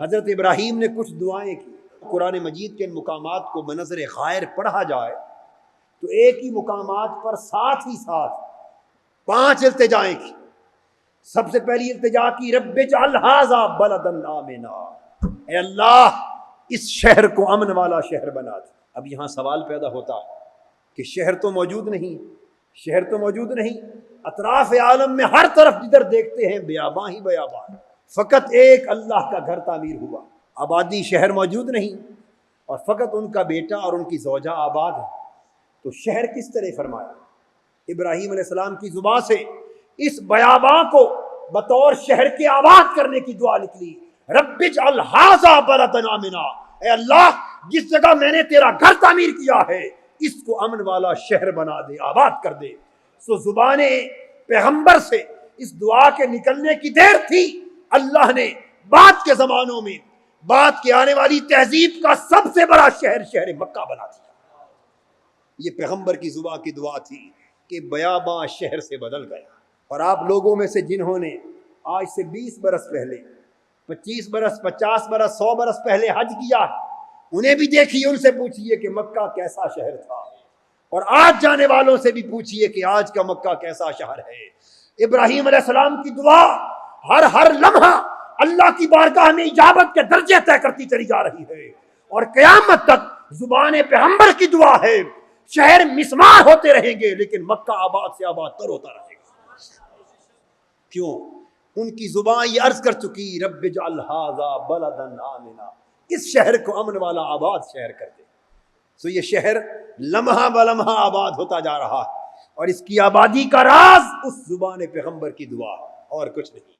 حضرت ابراہیم نے کچھ دعائیں کی۔ قرآن مجید کے ان مقامات کو بنظر خائر پڑھا جائے تو ایک ہی مقامات پر ساتھ ہی ساتھ پانچ التجائیں کی۔ سب سے پہلی التجا کی رب الحاظہ بلدن آمنا۔ اے اللہ، اس شہر کو امن والا شہر بنا دے۔ اب یہاں سوال پیدا ہوتا ہے کہ شہر تو موجود نہیں، شہر تو موجود نہیں، اطراف عالم میں ہر طرف جدھر دیکھتے ہیں، بیاباں ہی بیاباں۔ فقط ایک اللہ کا گھر تعمیر ہوا۔ آبادی شہر موجود نہیں، اور فقط ان کا بیٹا اور ان کی زوجہ آباد ہے تو شہر کس طرح فرمایا؟ ابراہیم علیہ السلام کی زبان سے اس بیاباں کو بطور شہر کے آباد کرنے کی دعا نکلی۔ ربج الحاظہ بلدن آمنا اے اللہ، جس جگہ میں نے تیرا گھر تعمیر کیا ہے، اس کو امن والا شہر بنا دے، آباد کر دے۔ سو زبان پیغمبر سے اس دعا کے نکلنے کی دیر تھی۔ اللہ نے بعد کے زمانوں میں بعد کے آنے والی تہذیب کا سب سے بڑا شہر شہر مکہ بنا دیا۔ یہ پیغمبر کی زبان کی دعا تھی کہ بیاباں شہر سے بدل گیا۔ اور آپ لوگوں میں سے جنہوں نے آج سے بیس برس پہلے، پچیس برس، پچاس برس، سو برس پہلے حج کیا، انہیں بھی دیکھیے ان سے پوچھئے کہ مکہ کیسا شہر تھا۔ اور آج جانے والوں سے بھی پوچھئے کہ آج کا مکہ کیسا شہر ہے۔ ابراہیم علیہ السلام کی دعا ہر ہر لمحہ اللہ کی بارگاہ میں اجابت کے درجے طے کرتی چلی جا رہی ہے۔ اور قیامت تک زبان پیغمبر کی دعا ہے۔ شہر مسمار ہوتے رہیں گے، لیکن مکہ آباد سے آباد تر ہوتا رہے گا۔ کیوں؟ ان کی زبان یہ عرض کر چکی، رب جعل بلدن آمنا۔ اس شہر کو امن والا آباد شہر کر دے۔ سو یہ شہر لمحہ بلمحہ آباد ہوتا جا رہا ہے۔ اور اس کی آبادی کا راز اس زبان پیغمبر کی دعا اور کچھ نہیں۔